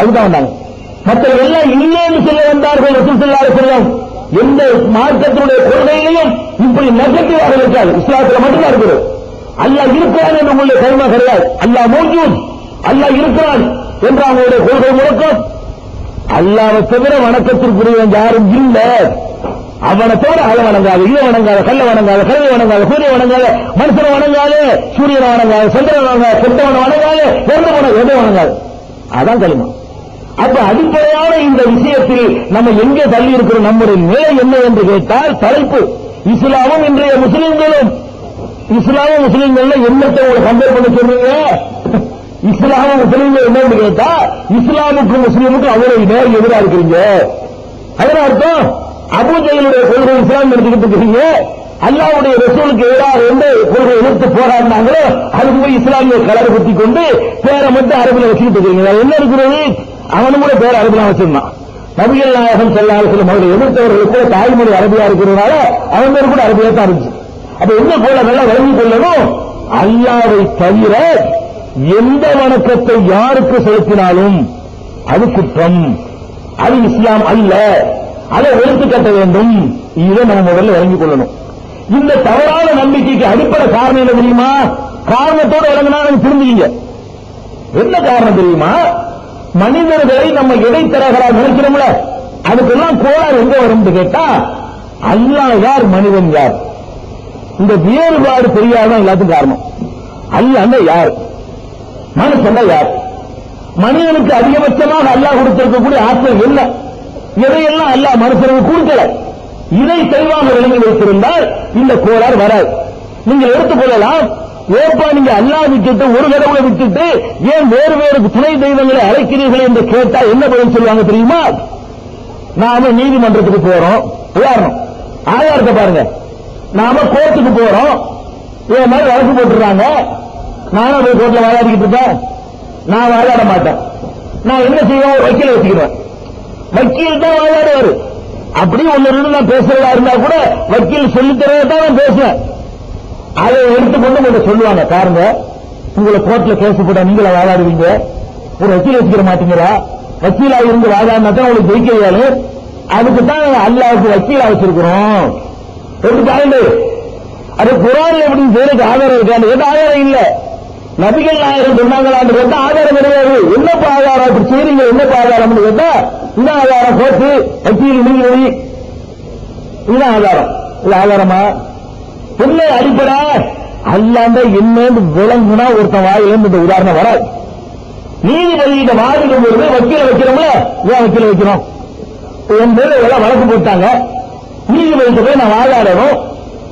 அதுதான் வந்தாங்க. மற்ற எல்லாம் இல்லைன்னு சொல்ல வந்தார்கள் ரசூல் செல்லாத செல்லும் எந்த மார்க்கத்தினுடைய கொள்கையிலையும் இப்படி நெகட்டிவாக இருக்காது இஸ்லாத்துல மட்டும்தான் இருக்குது. அல்லா இருக்கிறான் என்று உங்களுடைய கருமா கிடையாது. அல்லா மூஞ்சூன் அல்லா இருக்கிறான் என்று அவங்களுடைய கொள்கை முழக்கம் அல்லாவை தவிர வணக்கத்திற்குரியவன் யாரும் இல்லை. அவனை தவிர அதை வணங்காத இதை வணங்காத கல்லை வணங்காத கல்லை வணங்காத சூரிய வணங்காத மனுஷனை வணங்காத சூரியனை வணங்காத சந்திரனை வணங்காத கெட்டவனை வணங்காத எந்த வணங்க எதை வணங்காது. அதான் களிமா அப்ப அடிப்படையான இந்த விஷயத்தில் நம்ம எங்கே தள்ளி இருக்கிறோம் நம்முடைய நிலை என்ன என்று கேட்டால் தலைப்பு இஸ்லாமும் இன்றைய முஸ்லிம்களும். இஸ்லாமும் முஸ்லிம்கள்ல என்னத்தை உங்களை கம்பேர் பண்ண சொல்றீங்க? இஸ்லாமும் முஸ்லீம்கள் என்னன்னு கேட்டா இஸ்லாமுக்கும் முஸ்லீமுக்கும் அவ்வளவு நேரம் எதிராக இருக்கிறீங்க. அதன் அர்த்தம் அபுஜையினுடைய கொள்கை இஸ்லாம் எடுத்துக்கிட்டு இருக்கிறீங்க. அல்லாவுடைய ரசூலுக்கு எதிராக வந்து கொள்கை எதிர்த்து போராடினாங்களோ அது போய் இஸ்லாமிய கலர் குத்தி கொண்டு பேரை மட்டும் அரபுல வச்சுக்கிட்டு இருக்கீங்க என்ன இருக்கிறது? அவனும் கூட பேர் அரபிலாம் வச்சிருந்தான். நபிகள் நாயகம் செல்லாத சில அவர்களை எதிர்த்தவர்களுக்கு கூட தாய்மொழி அரபியா இருக்கிறதுனால அவன் பேர் கூட அரபியா தான் இருந்துச்சு. அப்ப என்ன போல நல்லா விளங்கிக் கொள்ளணும்? அல்லாவை தவிர எந்த வணக்கத்தை யாருக்கு செலுத்தினாலும் அது குற்றம். அது இஸ்லாம் அல்ல. அதை ஒழித்து கட்ட வேண்டும். இதை நம்ம முதல்ல விளங்கிக் கொள்ளணும். இந்த தவறான நம்பிக்கைக்கு அடிப்படை காரணம் என்ன தெரியுமா? காரணத்தோட விளங்கினா எனக்கு என்ன காரணம் தெரியுமா? மனிதர்களை நம்ம இடைத்தரகராக நினைக்கிறோம்ல. அதுக்கெல்லாம் கோளாறு எங்க வரும்னு கேட்டா அல்லா யார் மனிதன் யார்? இந்த வேறுபாடு தெரியாதான் எல்லாத்துக்கும் காரணம். அல்லாஹ் யார்? மனுஷன் யார்? மனிதனுக்கு அதிகபட்சமாக அல்லாஹ் கொடுத்திருக்கக்கூடிய ஆற்றல் என்ன? எதையெல்லாம் அல்லாஹ் மனுஷனுக்கு கொடுக்கல? இதை தெளிவாக விளங்கி வைத்திருந்தால் இந்த கோளாறு வராது. நீங்கள் எடுத்துக்கொள்ளலாம். ஏப்பா நீங்க அல்லாஹ் விட்டுட்டு ஒரு கடவுளை விட்டுட்டு ஏன் வேறு வேறு துணை தெய்வங்களை அழைக்கிறீர்கள் என்று கேட்டா என்ன பதில் சொல்லுவாங்க தெரியுமா? நாம நீதிமன்றத்துக்கு போறோம். உதாரணம் ஆதாரத்தை பாருங்க. நாம கோர்ட்டுக்கு போறோம். இதே மாதிரி வழக்கு போட்டுறாங்க. நானும் போய் கோர்ட்ல வாதாடிக்கிட்டு இருப்பேன் நான் வாதாட மாட்டேன். நான் என்ன செய்வேன்? ஒரு வக்கீல வச்சுக்கிறேன் வக்கீல் தான் வாதாடுவாரு. அப்படி ஒன்னு ரெண்டு நான் பேசுறதா இருந்தா கூட வக்கீல் சொல்லித்தரதான் நான் பேசுவேன். அதை எடுத்துக்கொண்டு உங்களை சொல்லுவாங்க பாருங்க உங்களை கோர்ட்ல கேஸ் போட்டா நீங்கள வாதாடுவீங்க? ஒரு வக்கீல் வச்சுக்கிற மாட்டீங்களா? வக்கீலா இருந்து வாதாடினா தான் உங்களுக்கு ஜெயிக்கிறாரு அதுக்கு தான் அல்லாவுக்கு வக்கீலா வச்சிருக்கிறோம். ஒரு பாயிண்ட் அது குரான் எப்படி செய்யறதுக்கு ஆதாரம் இருக்கான்னு கேட்டா ஆதாரம் இல்லை. நபிகள் நாயகம் சொன்னாங்களான்னு கேட்டா ஆதாரம் கிடையாது என்னப்பா ஆதாரம்? அப்படி செய்றீங்க என்னப்பா ஆதாரம்னு கேட்டா இந்த ஆதாரம் போட்டு வக்கீல் நீதிபதி இதுதான் ஆதாரம். இது ஆதாரமா? என்ன அடிப்படை? அல்லாண்ட என்னன்னு விளங்குனா ஒருத்தன் வாயிலிருந்து இந்த உதாரணம் வராது. நீதிபதியிட்ட வாதிடும் பொழுது வக்கீல வைக்கிறோம்ல ஏன் வக்கீல வைக்கிறோம்? என் பேர் எல்லாம் வழக்கு போட்டாங்க. நீதிபதிக்கு போய் நான் வாதாடணும்.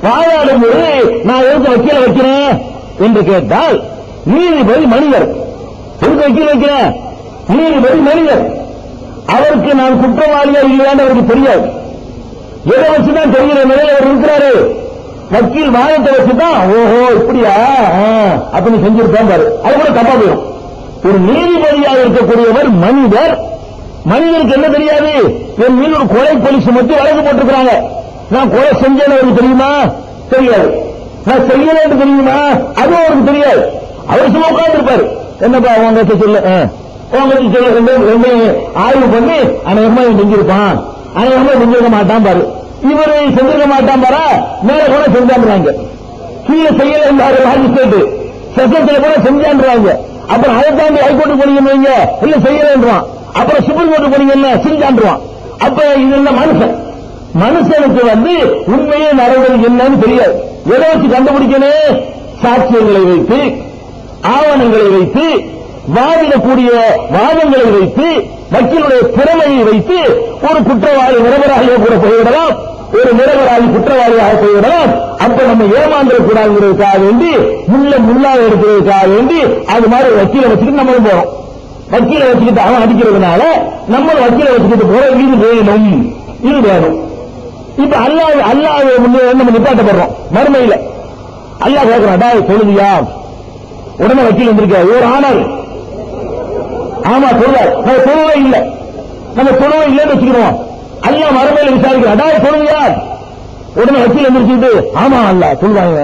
வாதாடும் போது நான் எதுக்கு வக்கீல வைக்கிறேன்? என்று கேட்டால் நீதிபதி மனிதர். எதுக்கு வக்கீல் வைக்கிறேன்? நீதிபதி மனிதர். அவருக்கு நான் குற்றவாளியா இல்லையான்னு அவருக்கு தெரியாது. எதை வச்சுதான் தெரிகிற நிலையில் அவர் இருக்கிறாரு? வக்கீல் வாயத்தை வச்சுதான் ஓஹோ இப்படியா? ஆ, அப்ப செஞ்சிருப்பான் பாரு. அது கூட தப்பா போயிடும். ஒரு நீதிபதியாக இருக்கக்கூடியவர் மனிதர். மனிதருக்கு என்ன தெரியாது? என் மீது ஒரு கொலை போலீஸ் மட்டும் வழக்கு போட்டிருக்கிறாங்க. நான் கொலை செஞ்சேன்னு அவருக்கு தெரியுமா? தெரியாது. நான் செய்யலன்னு தெரியுமா? அதுவும் அவருக்கு தெரியாது. அவர் சும்மா உட்கார்ந்துருப்பாரு. என்னப்பா உங்க கிட்ட சொல்லு ஆ. சொல்ல ரெண்டு ரெண்டு ஆய்வு பண்ணி அநேகமா இவன் செஞ்சிருப்பான். அநேகமா செஞ்சிருக்க மாட்டான் பாரு. இவரு செஞ்சிருக்க மாட்டான் பாரா மேல கூட செஞ்சான்றாங்க. கீழே செய்யல இருந்தாரு மாஜிஸ்ட்ரேட் சட்டத்தில் கூட செஞ்சான்றாங்க. அப்புறம் அதை தாண்டி ஹைகோர்ட்டு போனீங்கன்னு இல்ல செய்யலன்றான். அப்புறம் சுப்ரீம் கோர்ட்டு போனீங்கன்னு செஞ்சான்றான். அப்ப இது என்ன மனுஷன்? மனுஷனுக்கு வந்து உண்மையே நடந்தது என்னன்னு தெரியாது. எதை வச்சு கண்டுபிடிக்கணும்? சாட்சியங்களை வைத்து ஆவணங்களை வைத்து வாதிடக்கூடிய வாதங்களை வைத்து வக்கீலுடைய திறமையை வைத்து ஒரு குற்றவாளி நிரபராகிய கூட போய்விடலாம் ஒரு நிரபராகி குற்றவாளியாக போய்விடலாம் அப்ப நம்ம ஏமாந்துடக்கூடாதுங்கிறதுக்காக வேண்டி முள்ள முள்ளாக எடுக்கிறதுக்காக வேண்டி அது மாதிரி வக்கீலை வச்சுட்டு நம்மளும் போறோம். வக்கீலை வச்சுக்கிட்டு அவன் அடிக்கிறதுனால நம்ம வக்கீலை வச்சுக்கிட்டு போறோம் இது வேணும். இது வேணும். இப்ப அல்லாஹ் அல்லாஹ் முன்னே நம்ம நிப்பாட்டப்படுறோம். மறுமையில. அல்லாஹ் கேட்கிறான் டேய் சொல்லுதியா? உடனே வக்கீல் வந்திருக்க ஒரு ஆனர். ஆமா சொல்லுவார் நம்ம சொல்லுவே இல்ல. நம்ம சொல்லுவே இல்லைன்னு வச்சுக்கிறோம் அல்லாஹ் மறுமையில விசாரிக்கிறோம் டேய் சொல்லுவியா உடனே வக்கீல் எந்திரிச்சுட்டு ஆமா அல்ல சொல்லுவாங்க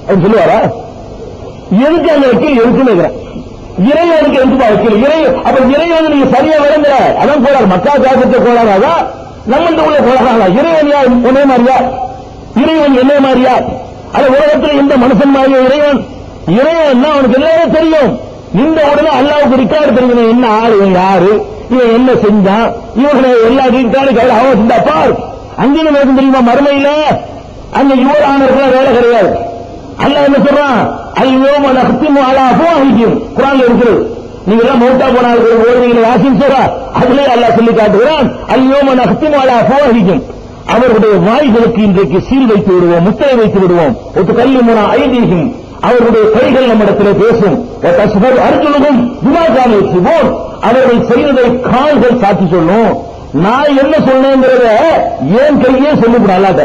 அப்படின்னு சொல்லுவாரா? எதுக்கு அந்த வக்கீல் எதுக்குன்னு இறைவனுக்கு எதுக்கு வக்கீல்? இறை அப்ப இறைவன் நீங்க சரியா விளங்கல அதான் கோளாறு மக்கா ஜாதகத்தை போறாராதா? நம்மள்ட்ட உள்ள கோளாறாதா இறைவன் யார்? ஒன்னே மாதிரியா? இறைவன் என்ன மாதிரியா? அது உலகத்தில் எந்த மனுஷன் மாதிரியோ இறைவன்? இறைவன் அவனுக்கு எல்லாமே தெரியும். இந்த உடனே அல்லாவுக்கு ரிக்கார்டு தெரியும் என்ன ஆளு இவன் யாரு? இவன் என்ன செஞ்சான் இவனை எல்லா ரிக்கார்டு கையில் அவன் செஞ்சா பார். அங்கே நமக்கு தெரியுமா? மறுமையில அங்க யுவர் ஆனர்கள் வேலை கிடையாது. அல்லாஹ் என்ன சொல்றான்? ஐயோம நஹ்திமு அலா அழிக்கும் குரான் இருக்குது. நீங்க எல்லாம் மௌத்தா போனார்கள் ஓடுவீங்க யாசின் சொல்றா. அதுலேயே அல்லாஹ் சொல்லி காட்டுகிறான் ஐயோம நஹ்திமு அலா அழிக்கும் அவர்களுடைய வாய்களுக்கு இன்றைக்கு சீல் வைத்து விடுவோம் முத்திரை வைத்து விடுவோம். ஒரு கல்வி மூலம் ஐதீகம் அவர்களுடைய கைகள் நம்மிடத்தில் பேசும். தஸ்பர் அர்ஜுனுக்கும் விமாகான அவர்கள் செய்ததை கால்கள் சாட்சி சொல்லும். நான் என்ன சொன்னேங்கிறத ஏன் கையே சொல்லிவிடும் அல்லாத.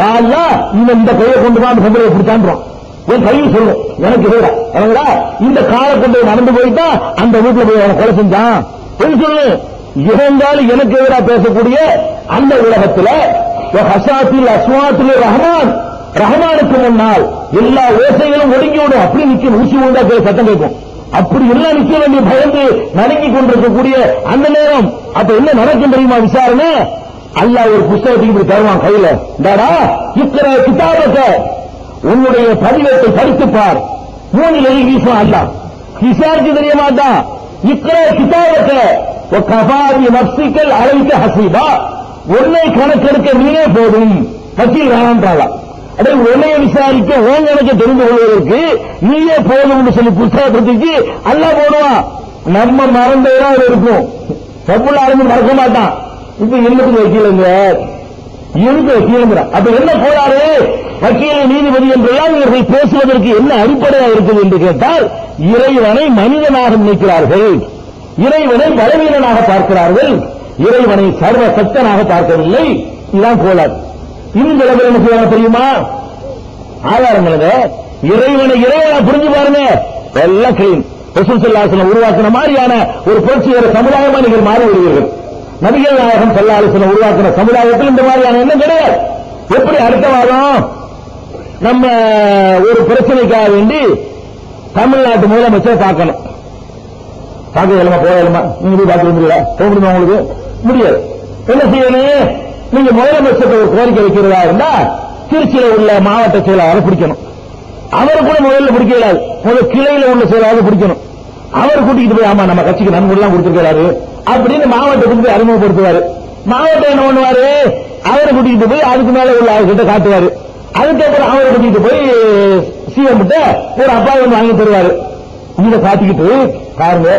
யாரா இவன் இந்த கையை கொண்டு தான் சந்திரனை பிடிச்சான்றோம் என் கையை சொல்லும் எனக்கு இல்ல எனக்குடா இந்த காலை கொண்டு நடந்து போயிட்டா அந்த வீட்டுல போய் அவனை கொலை செஞ்சான். போய் சொல்லு. இருந்தாலும் எனக்கு எதிராக பேசக்கூடிய அந்த உலகத்துல ஹசாத்தில் அஸ்வாத்தில் ரஹ்மான் ரஹமானுக்கு முன்னால் எல்லா ஓசைகளும் ஒடுங்கி விடும் அப்படி நிக்கும் ஊசி உண்டா சத்தம் கேட்கும். அப்படி எல்லாம் நிற்க வேண்டிய பயந்து நடுங்கி கொண்டிருக்கக்கூடிய அந்த நேரம். அப்ப என்ன நடக்கும் தெரியுமா விசாரணை? அல்ல ஒரு புஸ்தகத்துக்கு இப்படி தருவான் கையில. இந்தாடா இக்கிற கிதாபத்தை. உன்னுடைய பதிவத்தை படித்துப்பார் மூணு மூணில் எழுதி வீசுவான் அல்ல விசாரிச்சு தெரிய மாட்டான் இக்கிற கிதாபத்தை. கபாதி நப்சிக்கல் அழைத்த ஹசீபா. உன்னை கணக்கெடுக்க நீயே போதும். வக்கீல் வேணான்றாளா அடே உன்னை விசாரிக்க உன் கணக்கு தெரிந்து கொள்வதற்கு நீயே போதும்னு சொல்லி புத்தகத்துக்கு அல்ல போடுவான் நம்ம மறந்ததான் இருக்கும். தப்புள்ள ஆரம்பி மறக்க மாட்டான். இப்ப என்னத்துக்கு வக்கீலுங்க? எதுக்கு வக்கீலுங்கிற? அப்ப என்ன போறாரு வக்கீல் நீதிபதி என்றெல்லாம் இவர்கள் பேசுவதற்கு என்ன அடிப்படையாக இருக்குது என்று கேட்டால் இறைவனை மனிதனாக நினைக்கிறார்கள். இறைவனை பலவீனனாக பார்க்கிறார்கள். இறைவனை சர்வ சக்தனாக பார்க்கவில்லை. இதுதான் கோளாறு. இந்த சில என்ன செய்வாங்க தெரியுமா? ஆதாரங்களுங்க இறைவனை இறைவனை புரிஞ்சு பாருங்க. எல்லாம் கிளீன் ரசூல் சல்லாசனம் உருவாக்கின மாதிரியான ஒரு புரட்சிகர சமுதாயமா நீங்கள் மாறி வருவீர்கள். நபிகள் நாயகம் சல்லாசனம் உருவாக்கின சமுதாயத்தில் இந்த மாதிரியான எண்ணம் கிடையாது. எப்படி அடுத்த வாரம் நம்ம ஒரு பிரச்சனைக்காக வேண்டி தமிழ்நாட்டு முதலமைச்சர் பார்க்கணும். பார்க்க இயலுமா போக இயலுமா நீங்க போய் பார்க்க முடியல போக முடியுமா உங்களுக்கு? முடியாது. என்ன செய்யணும்? நீங்க முதலமைச்சர் ஒரு கோரிக்கை வைக்கிறதா இருந்தா திருச்சியில உள்ள மாவட்ட செயலாளரை பிடிக்கணும். அவர் கூட முதல்ல பிடிக்க முதல் முதல்ல கிளையில உள்ள செயலாளர் பிடிக்கணும். அவர் கூட்டிட்டு போய் ஆமா நம்ம கட்சிக்கு நன்கொடை கொடுத்திருக்கிறாரு. அப்படின்னு மாவட்டத்துக்கு போய் அறிமுகப்படுத்துவாரு. மாவட்டம் என்ன பண்ணுவாரு? அவரை கூட்டிட்டு போய் அதுக்கு மேல உள்ள அவர்கிட்ட காட்டுவாரு. அதுக்கப்புறம் அவரை கூட்டிட்டு போய் சிஎம் கிட்ட ஒரு அப்பாயின்மெண்ட் வாங்கி தருவாரு. இதை காட்டிக்கிட்டு பாருங்க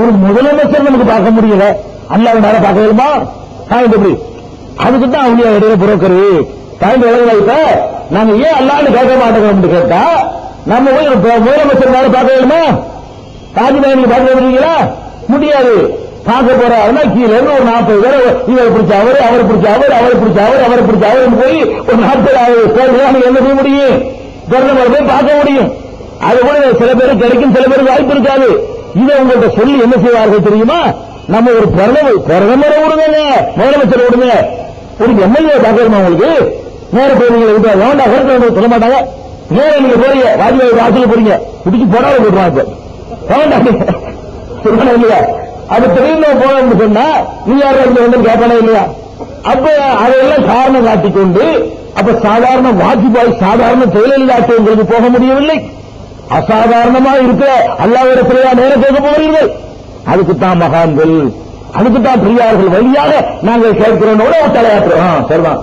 ஒரு முதலமைச்சர் நமக்கு பார்க்க முடியல. அல்லாஹ் பார்க்க வேணுமா? எப்படி? அதுக்கு தான் அவங்க இடையில புரோக்கரு பாயிண்ட் எவ்வளவு வைத்த நாங்க ஏன் அல்லாண்டு கேட்க மாட்டோம் கேட்டா நம்ம போய் முதலமைச்சர் நேரம் பார்க்க வேணுமா? தாஜ்மஹால் பார்க்க வேண்டியீங்களா முடியாது. பார்க்க போறாருன்னா கீழே இருந்து ஒரு நாற்பது பேர் இவர் பிடிச்ச அவர் அவர் பிடிச்ச அவர் அவர் பிடிச்ச அவர் அவர் பிடிச்ச அவர் போய் ஒரு நாற்பது பேர் என்ன செய்ய முடியும்? பிரதமர் போய் பார்க்க முடியும். அது கூட சில பேருக்கு கிடைக்கும் சில பேருக்கு வாய்ப்பு இருக்காது. இதை உங்கள்கிட்ட சொல்லி என்ன செய்வார்கள் தெரியுமா? நம்ம ஒரு பிரதமர் பிரதமரை விடுங்க முதலமைச்சர் விடுங்க. ஒரு எம்எல்ஏ பார்க்கணுமா உங்களுக்கு நேர போய் விட்டு வேண்டாம் கருத்து சொல்ல மாட்டாங்க. நேர நீங்க போறீங்க வாஜ்பாய் வாசல் போறீங்க. குடிச்சு போடாத போட்டுருவாங்க இப்ப. வேண்டாம். சொல்லணும் இல்லையா? அது தெரியுமா போகணும்னு சொன்னா நீ யாரும் இங்க வந்து கேட்பானே இல்லையா? அப்ப அதையெல்லாம் காரணம் காட்டிக்கொண்டு அப்ப சாதாரண வாஜ்பாய் சாதாரண ஜெயலலிதாக்கு உங்களுக்கு போக முடியவில்லை. அசாதாரணமா இருக்கிற அல்லாவிடத்திலேயா நேரம் கேட்க போகிறீர்கள். அதுக்குத்தான் மகான்கள் அதுக்குத்தான் பெரியார்கள் வழியாக நாங்கள் கேட்கிறோம் ஒரு தலையாற்றுறோம் சரிதான்.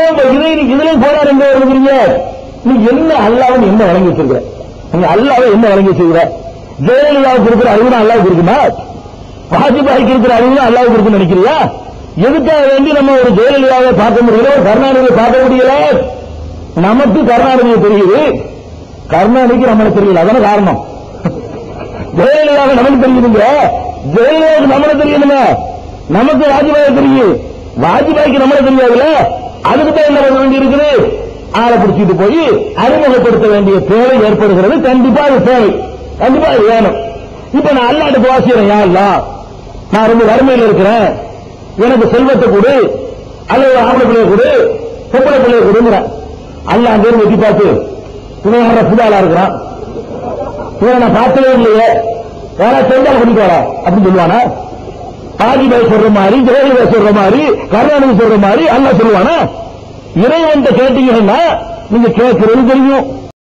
ஏன் இதை இதுலயும் போராடுங்க வருகிறீங்க நீ என்ன அல்லாவும் என்ன வழங்கி வச்சிருக்கிற? நீங்க அல்லாவை என்ன வழங்கி வச்சிருக்கிற? ஜெயலலிதாவுக்கு இருக்கிற அறிவு அல்லாவுக்கு இருக்குமா? வாஜ்பாய்க்கு இருக்கிற அறிவு அல்லாவுக்கு இருக்குன்னு நினைக்கிறியா? எதுக்காக வேண்டி நம்ம ஒரு ஜெயலலிதாவை பார்க்க முடியல ஒரு கருணாநிதியை பார்க்க முடியல? நமக்கு கருணாநிதியை தெரியுது. கருணாநிதிக்கு நம்மளுக்கு தெரியல அதான காரணம். ஜெயலலிதாவை நமக்கு தெரியுதுங்க ஜெயலலிதாவுக்கு நம்மள தெரியணுமே நமக்கு வாஜ்பாய் தெரியும். வாஜ்பாய்க்கு நம்மள தெரியாதுல அதுக்கு தான் என்ன வேண்டி இருக்குது ஆளை பிடிச்சிட்டு போய் அறிமுகப்படுத்த வேண்டிய தேவை ஏற்படுகிறது. கண்டிப்பா அது தேவை. கண்டிப்பா அது வேணும். இப்ப நான் அல்லாட்டு வாசிக்கிறேன் யா இல்ல நான் ரொம்ப வறுமையில் இருக்கிறேன். எனக்கு செல்வத்தை கொடு. அல்லது ஆம்பளை பிள்ளைய கொடு. பொம்பளை பிள்ளைய கொடுங்கிறேன். அல்ல அங்கே வெட்டி பார்த்து இவன் புதாலா இருக்கிறான். இவனை நான் பார்த்ததே இல்லையே. யாரா செஞ்சால் கொண்டு வரா அப்படின்னு சொல்லுவானா? பாஜிபாய் சொல்ற மாதிரி ஜெயலலிதா சொல்ற மாதிரி கருணாநிதி சொல்ற மாதிரி அல்ல சொல்லுவானா? இறைவன் கேட்டீங்கன்னா நீங்க கேட்கறது தெரியும்.